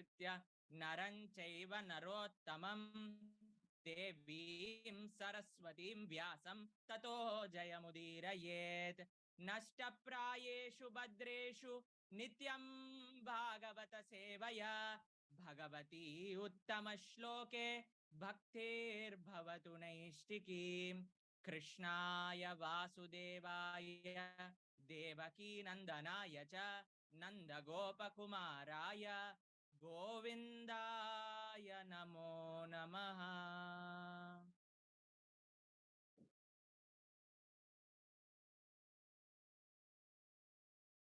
नरं चैव नरोत्तमं देवीं सरस्वतीं व्यासं ततो जयमुदीरयेत्। नष्टप्रायेषु भद्रेषु नित्यं भागवत सेवया भगवती उत्तम श्लोके भक्तिर्भवतु नैष्टिकीम् कृष्णाय वासुदेवाय देवकी नंदनाय च, नन्दगोपकुमाराय గోవిందాయ నమో నమ.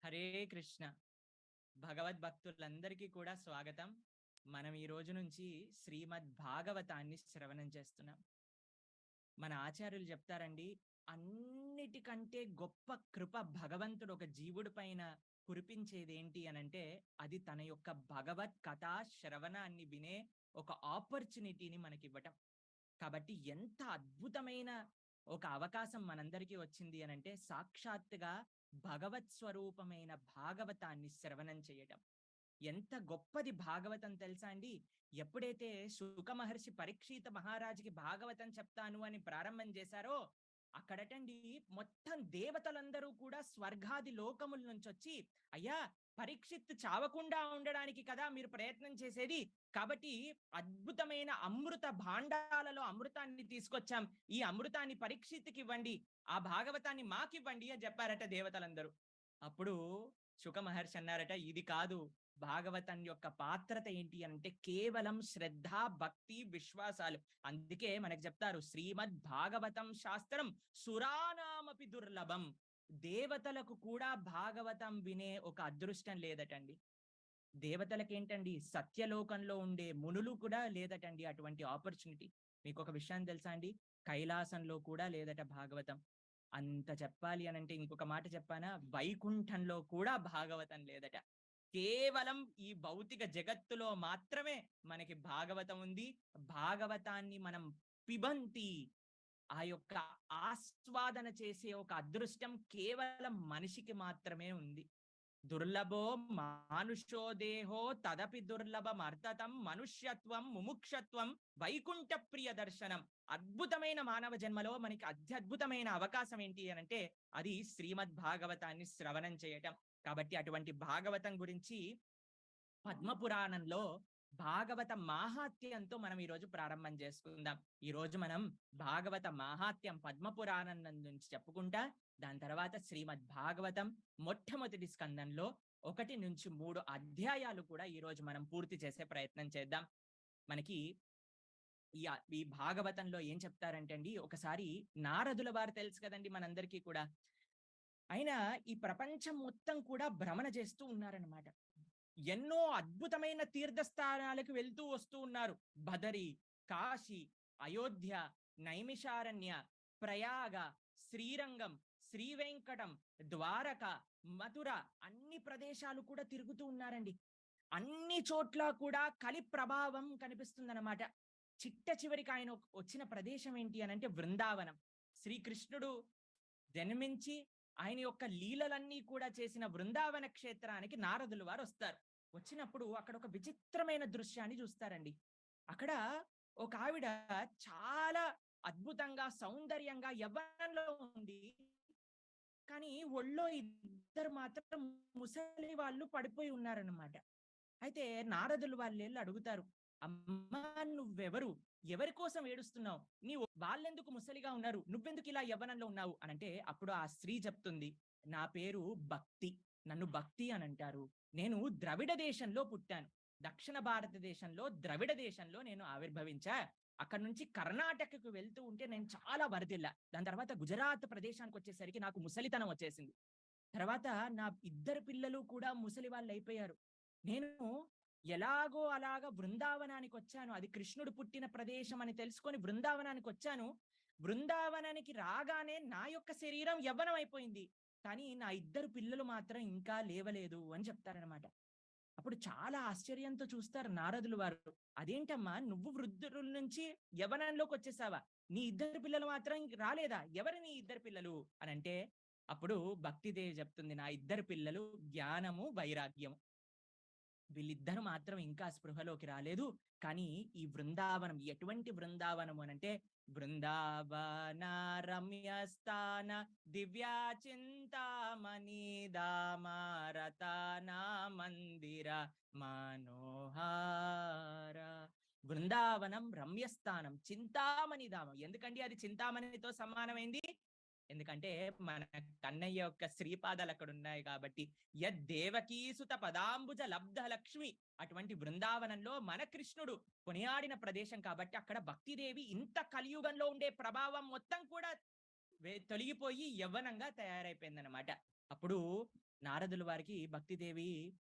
హరే కృష్ణ. భగవద్భక్తులందరికీ కూడా స్వాగతం. మనం ఈ రోజు నుంచి శ్రీమద్ భాగవతాన్ని శ్రవణం చేస్తున్నాం. మన ఆచార్యులు చెప్తారండి అన్నిటికంటే గొప్ప కృప భగవంతుడు ఒక జీవుడి పైన కురిపించేది ఏంటి అనంటే అది తన యొక్క భగవత్ కథా శ్రవణాన్ని వినే ఒక ఆపర్చునిటీని మనకి ఇవ్వటం కాబట్టి ఎంత అద్భుతమైన ఒక అవకాశం మనందరికీ వచ్చింది అనంటే సాక్షాత్తుగా భగవత్ స్వరూపమైన భాగవతాన్ని శ్రవణం చేయటం. ఎంత గొప్పది భాగవతం తెలుసా అండి? ఎప్పుడైతే శుక మహర్షి పరీక్షిత మహారాజుకి భాగవతం చెప్తాను అని ప్రారంభం చేశారో అక్కడటండి మొత్తం దేవతలందరూ కూడా స్వర్గాది లోకముల నుంచి వచ్చి అయ్యా పరీక్షిత్ చావకుండా ఉండడానికి కదా మీరు ప్రయత్నం చేసేది? కాబట్టి అద్భుతమైన అమృత భాండాలలో అమృతాన్ని తీసుకొచ్చాం. ఈ అమృతాన్ని పరీక్షిత్కి ఇవ్వండి. ఆ భాగవతాన్ని మాకివ్వండి అని చెప్పారట దేవతలందరూ. అప్పుడు శుక మహర్షి అన్నారట ఇది కాదు. భాగవతం యొక్క పాత్రత ఏంటి అంటే కేవలం శ్రద్ధ భక్తి విశ్వాసాలు. అందుకే మనకు చెప్తారు శ్రీమద్ భాగవతం శాస్త్రం సురానామపి దుర్లభం. దేవతలకు కూడా భాగవతం వినే ఒక అదృష్టం లేదటండి. దేవతలకేంటండి? సత్యలోకంలో ఉండే మునులు కూడా లేదటండి అటువంటి ఆపర్చునిటీ. మీకు ఒక విషయం తెలుసా అండి? కైలాసంలో కూడా లేదట భాగవతం. అంత చెప్పాలి అని అంటే ఇంకొక మాట చెప్పానా? వైకుంఠంలో కూడా భాగవతం లేదట. కేవలం ఈ భౌతిక జగత్తులో మాత్రమే మనకి భాగవతం ఉంది. భాగవతాన్ని మనం పిబంతి ఆ యొక్క ఆస్వాదన చేసే ఒక అదృష్టం కేవలం మనిషికి మాత్రమే ఉంది. దుర్లభో మానుషో దేహో తదపి దుర్లభమర్థతం మనుష్యత్వం ముముక్షత్వం వైకుంఠ ప్రియ దర్శనం. అద్భుతమైన మానవ జన్మలో మనకి అత్యద్భుతమైన అవకాశం ఏంటి అని అంటే అది శ్రీమద్ భాగవతాన్ని శ్రవణం చేయటం. కాబట్టి అటువంటి భాగవతం గురించి పద్మపురాణంలో భాగవత మాహాత్యంతో మనం ఈ రోజు ప్రారంభం చేసుకుందాం. ఈ రోజు మనం భాగవత మాహాత్యం పద్మపురాణం నుంచి చెప్పుకుంటా దాని తర్వాత శ్రీమద్ భాగవతం మొట్టమొదటి స్కందంలో ఒకటి నుంచి మూడు అధ్యాయాలు కూడా ఈ రోజు మనం పూర్తి చేసే ప్రయత్నం చేద్దాం. మనకి ఈ ఈ భాగవతంలో ఏం చెప్తారంటే అండి ఒకసారి నారదుల వారు తెలుసు కదండి మనందరికీ కూడా. అయినా ఈ ప్రపంచం మొత్తం కూడా భ్రమణ చేస్తూ ఉన్నారనమాట ఎన్నో అద్భుతమైన తీర్థస్థానాలకు వెళ్తూ వస్తూ ఉన్నారు. బదరి కాశీ అయోధ్య నైమిషారణ్య ప్రయాగ శ్రీరంగం శ్రీవెంకటం ద్వారక మధుర అన్ని ప్రదేశాలు కూడా తిరుగుతూ ఉన్నారండి. అన్ని చోట్ల కూడా కలి ప్రభావం కనిపిస్తుందన్నమాట. చిట్ట చివరికి ఆయన వచ్చిన ప్రదేశం ఏంటి అని అంటే బృందావనం శ్రీకృష్ణుడు జన్మించి ఆయన యొక్క లీలలన్నీ కూడా చేసిన బృందావన క్షేత్రానికి నారదులు వారు వస్తారు. వచ్చినప్పుడు అక్కడ ఒక విచిత్రమైన దృశ్యాన్ని చూస్తారండి. అక్కడ ఒక ఆవిడ చాలా అద్భుతంగా సౌందర్యంగా యవ్వనంలో ఉంది. కానీ ఒళ్ళో ఇద్దరు మాత్రం ముసలి వాళ్ళు పడిపోయి ఉన్నారనమాట అయితే నారదులు వాళ్ళు వెళ్ళి అడుగుతారు అమ్మా నువ్వెవరు? ఎవరి కోసం ఏడుస్తున్నావు? నీ వాళ్ళెందుకు ముసలిగా ఉన్నారు? నువ్వెందుకు ఇలా యవ్వనంలో ఉన్నావు? అని అంటే అప్పుడు ఆ స్త్రీ చెప్తుంది నా పేరు భక్తి. నన్ను భక్తి అని అంటారు. నేను ద్రవిడ దేశంలో పుట్టాను. దక్షిణ భారతదేశంలో ద్రవిడ దేశంలో నేను ఆవిర్భవించా. అక్కడ నుంచి కర్ణాటకకు వెళ్తూ ఉంటే నేను చాలా వరదిల్లా. దాని తర్వాత గుజరాత్ ప్రదేశానికి వచ్చేసరికి నాకు ముసలితనం వచ్చేసింది. తర్వాత నా ఇద్దరు పిల్లలు కూడా ముసలి వాళ్ళు అయిపోయారు నేను ఎలాగో అలాగా బృందావనానికి వచ్చాను. అది కృష్ణుడు పుట్టిన ప్రదేశం అని తెలుసుకొని బృందావనానికి వచ్చాను. బృందావనానికి రాగానే నా యొక్క శరీరం యవ్వనం అయిపోయింది కానీ నా ఇద్దరు పిల్లలు మాత్రం ఇంకా లేవలేదు అని చెప్తారనమాట అప్పుడు చాలా ఆశ్చర్యంతో చూస్తారు నారదులు వారు. అదేంటమ్మా నువ్వు వృద్ధుల నుంచి యవనంలోకి వచ్చేసావా? నీ ఇద్దరు పిల్లలు మాత్రం రాలేదా? ఎవరు నీ ఇద్దరు పిల్లలు? అని అంటే అప్పుడు భక్తిదేవి చెప్తుంది నా ఇద్దరు పిల్లలు జ్ఞానము వైరాగ్యము. వీళ్ళిద్దరు మాత్రం ఇంకా స్పృహలోకి రాలేదు. కానీ ఈ బృందావనం ఎటువంటి బృందావనం అనంటే బృందావన రమ్యస్థాన దివ్యా చింతామణి దామారతాన మందిర మనోహార. బృందావనం రమ్యస్థానం చింతామణి ధామం ఎందుకండి అది చింతామణితో సమానమైంది? ఎందుకంటే మన కన్నయ్య యొక్క శ్రీపాదాలు అక్కడ ఉన్నాయి కాబట్టి యద్దేవకీసుత పదాంబుజ లబ్ధ లక్ష్మి అటువంటి బృందావనంలో మన కృష్ణుడు కొనియాడిన ప్రదేశం కాబట్టి అక్కడ భక్తిదేవి ఇంత కలియుగంలో ఉండే ప్రభావం మొత్తం కూడా తొలగిపోయి యవ్వనంగా తయారైపోయిందన్నమాట. అప్పుడు నారదుల వారికి భక్తిదేవి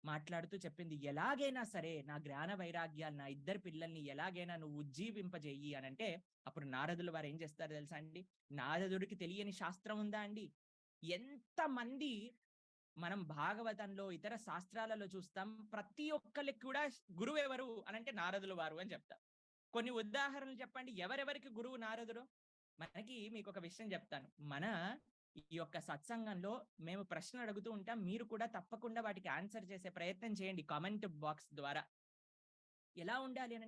మాట్లాడుతూ చెప్పింది ఎలాగైనా సరే నా జ్ఞాన వైరాగ్యాలు నా ఇద్దరు పిల్లల్ని ఎలాగైనా నువ్వు ఉజ్జీవింపజేయి అని అంటే అప్పుడు నారదుల వారు ఏం చేస్తారు తెలుసా అండి? నారదుడికి తెలియని శాస్త్రం ఉందా అండి? ఎంత మంది మనం భాగవతంలో ఇతర శాస్త్రాలలో చూస్తాం ప్రతి ఒక్కరికి కూడా గురువు ఎవరు అని అంటే నారదుల వారు అని చెప్తాం కొన్ని ఉదాహరణలు చెప్పండి. ఎవరెవరికి గురువు నారదుడు? మనకి మీకు ఒక విషయం చెప్తాను. మన ఈ యొక్క సత్సంగంలో మేము ప్రశ్నలు అడుగుతూ ఉంటాం. మీరు కూడా తప్పకుండా వాటికి ఆన్సర్ చేసే ప్రయత్నం చేయండి కామెంట్ బాక్స్ ద్వారా. ఎలా ఉండాలి అని